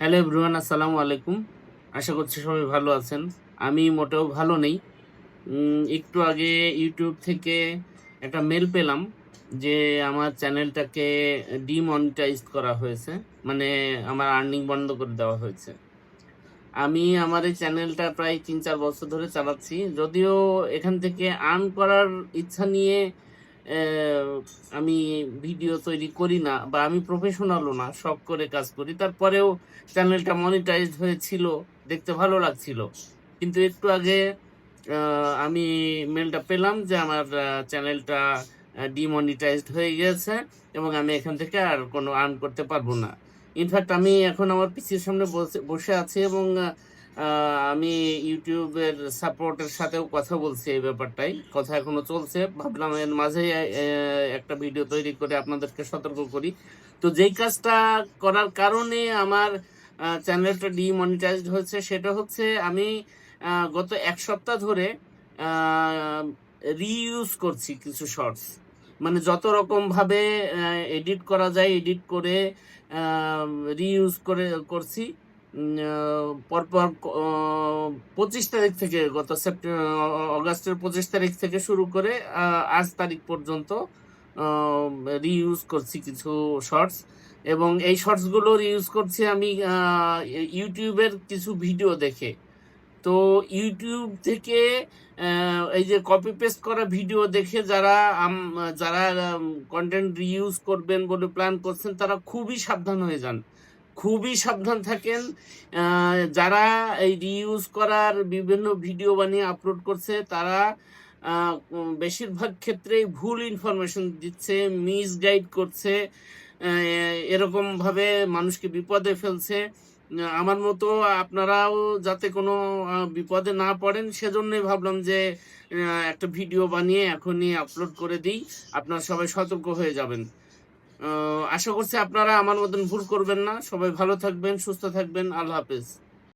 Hello everyone, আসসালামু আলাইকুম। আশা করছি সবাই ভালো আছেন। আমি মোটেও ভালো নেই। একটু আগে ইউটিউব থেকে একটা মেল পেলাম যে আমার চ্যানেলটাকে ডিমনিটাইজ করা হয়েছে মানে আমার আর্নিং বন্ধ করে দেওয়া হয়েছে। আমি আমার এই চ্যানেলটা প্রায় তিন চার বছর ধরে চালাচ্ছি। যদিও এখান থেকে আর্ন করার ইচ্ছা নিয়ে আমি ভিডিও তৈরি করি না বা আমি প্রফেশনালও না শখ করে কাজ করি। তারপরেও চ্যানেলটা মনিটাইজ হয়েছিল, দেখতে ভালো লাগছিল। কিন্তু একটু আগে আমি মেলটা পেলাম যে আমার চ্যানেলটা ডিমনিটাইজড হয়ে গেছে এবং আমি এখান থেকে আর কোনো আর্ন করতে পারব না। ইনফ্যাক্ট আমি এখন আমার পিসির সামনে বসে আছি এবং আমি ইউটিউবের সাপোর্টের সাথেও কথা বলছি এই ব্যাপারটাই। কথা এখনও চলছে। ভাবলাম এর মাঝে একটা ভিডিও তৈরি করে আপনাদেরকে সতর্ক করি। তো যেই কাজটা করার কারণে আমার চ্যানেলটা ডিমনিটাইজড হয়েছে, সেটা হচ্ছে আমি গত এক সপ্তাহ ধরে রিইউজ করছি কিছু শর্টস মানে যত রকম ভাবে এডিট করা যায় এডিট করে রিইউজ করে, করছি। পরপর পঁচিশ তারিখ থেকে গত সেপ্টেম্বর অগাস্টের পঁচিশ তারিখ থেকে শুরু করে আজ তারিখ পর্যন্ত রিইউজ করছি কিছু শর্টস এবং এই শর্টসগুলো ইউজ করছি আমি ইউটিউবের কিছু ভিডিও দেখে। তো ইউটিউব থেকে এই যে কপি পেস্ট করা ভিডিও দেখে যারা যারা কন্টেন্ট রিইউজ করবেন বলে প্ল্যান করছেন, তারা খুবই সাবধান হয়ে যান। খুবই সাবধান থাকেন। যারা এই রিউজ করার বিভিন্ন ভিডিও বানিয়ে আপলোড করছে তারা বেশিরভাগ ক্ষেত্রেই ভুল ইনফরমেশন দিচ্ছে মিসগাইড করছে আহ, এরকম ভাবে মানুষকে বিপদে ফেলছে। আমার মতো আপনারাও যাতে কোনো বিপদে না পড়েন সেজন্যই ভাবলাম যে একটা ভিডিও বানিয়ে এখনই আপলোড করে দিই। আপনারা সবাই সতর্ক হয়ে যাবেন। আশা করছি আপনারা আমার মতন ভুল করবেন না। সবাই ভালো থাকবেন, সুস্থ থাকবেন। আল্লাহ হাফেজ।